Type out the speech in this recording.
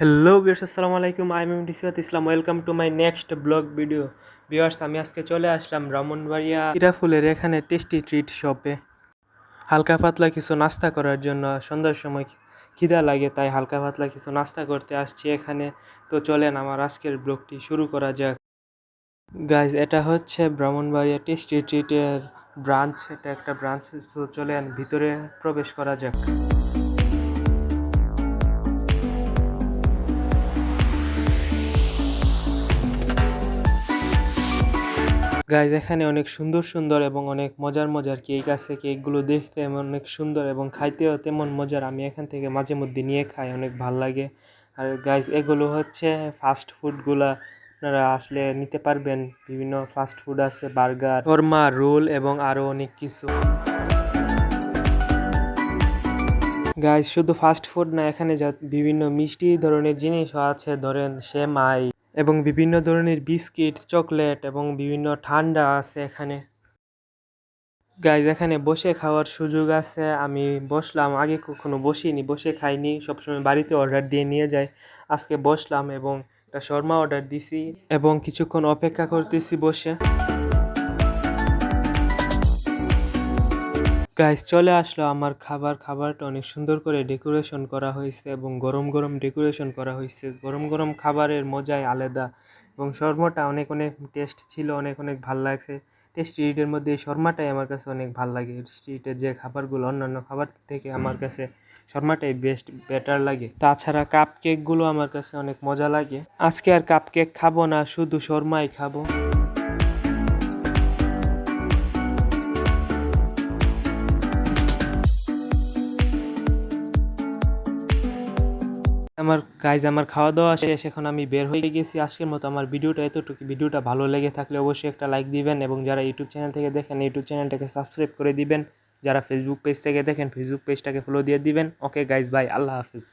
Hello viewers আসসালামু আলাইকুম। I am ডিসিয়াত Islam welcome to my next blog video viewers আমি আজকে চলে আসলাম ব্রাহ্মণবাড়িয়া ইরাফুলের এখানে টেস্টি ট্রিট শপে হালকা পাতলা কিছু নাস্তা করার জন্য সন্ধ্যার সময় খিদা লাগে, তাই হালকা পাতলা কিছু নাস্তা করতে আসছি এখানে। তো চলেন আমার আজকের ব্লগটি শুরু করা যাক। গাইজ এটা হচ্ছে ব্রাহ্মণবাড়িয়া টেস্টি ট্রিটের ব্রাঞ্চ এটা একটা ব্রাঞ্চ তো চলেন ভিতরে প্রবেশ করা যাক। গাইজ এখানে অনেক সুন্দর সুন্দর এবং অনেক মজার মজার কেক আছে। কেকগুলো দেখতে অনেক সুন্দর এবং খাইতেও তেমন মজার। আমি এখান থেকে মাঝে মধ্যে নিয়ে খাই, অনেক ভালো লাগে। আর গাইজ এগুলো হচ্ছে ফাস্ট ফুডগুলা আপনারা আসলে নিতে পারবেন। বিভিন্ন ফাস্ট ফুড আছে বার্গার শর্মা রোল এবং আরও অনেক কিছু। গাইজ শুধু ফাস্ট ফুড না, এখানে বিভিন্ন মিষ্টি ধরনের জিনিসও আছে। ধরেন, সেমাই এবং বিভিন্ন ধরনের বিস্কিট, চকলেট এবং বিভিন্ন ঠান্ডা আছে এখানে। গাইজ এখানে বসে খাওয়ার সুযোগ আছে। আমি বসলাম, আগে কখনো বসিনি, বসে খাইনি। সবসময় বাড়িতে অর্ডার দিয়ে নিয়ে যাই। আজকে বসলাম এবং একটা শর্মা অর্ডার দিছি এবং কিছুক্ষণ অপেক্ষা করতেছি বসে। গাইস চলে আসলো আমার খাবার। খাবারটা অনেক সুন্দর করে ডেকোরেশন করা হয়েছে এবং গরম গরম ডেকোরেশন করা হয়েছে। গরম গরম খাবারের মজাই আলাদা এবং শর্মাটা অনেক অনেক টেস্ট ছিল, অনেক অনেক ভালো লাগছে। টেস্ট স্ট্রিটের মধ্যে এই শর্মাটাই আমার কাছে অনেক ভালো লাগে। স্ট্রিটের যে খাবারগুলো, অন্যান্য খাবার থেকে আমার কাছে শর্মাটাই বেস্ট বেটার লাগে। তাছাড়া কাপ কেকগুলো আমার কাছে অনেক মজা লাগে। আজকে আর কাপ কেক খাব না, শুধু শর্মাই খাব। আমার কাজ আমার খাওয়া দাওয়া শেষ, এখন আমি বের হয়ে গেছি। আজকের মতো আমার ভিডিওটা এতটুকু। ভিডিওটা ভালো লেগে থাকলে অবশ্যই একটা লাইক দিবেন এবং যারা ইউটিউব চ্যানেল থেকে দেখেন ইউটিউব চ্যানেলটাকে সাবস্ক্রাইব করে দিবেন। যারা ফেসবুক পেজ থেকে দেখেন ফেসবুক পেজটাকে ফলো দিয়ে দিবেন। ওকে গাইজ বাই আল্লাহ হাফিজ।